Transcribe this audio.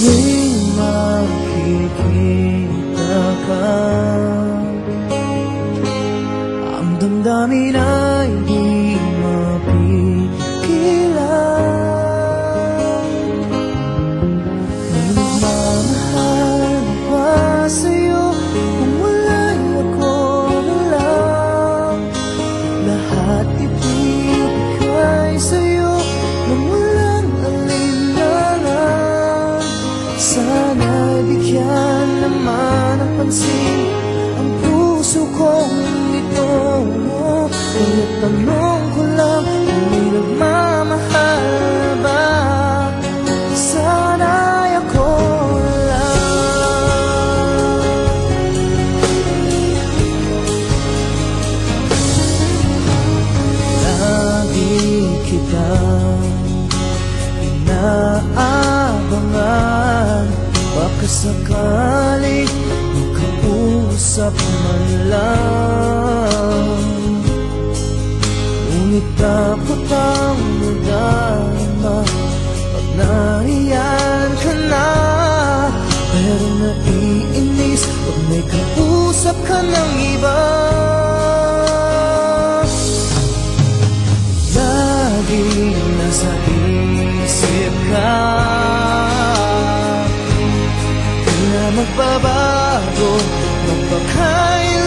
Tuwing makikita ka. Ang damdamin ay di mapigilan bigyan naman ng pansin Ang puso kong ito Ngunit tanong ko lang Kung may nagmamahal ba Sana'y ako lang. Lagi kitang inaabangan Baka sakaling makausap man lang. Ngunit dapat ang nadama Pag nariyan ka na Pero naiinis. Pag may kausap ka ng 放开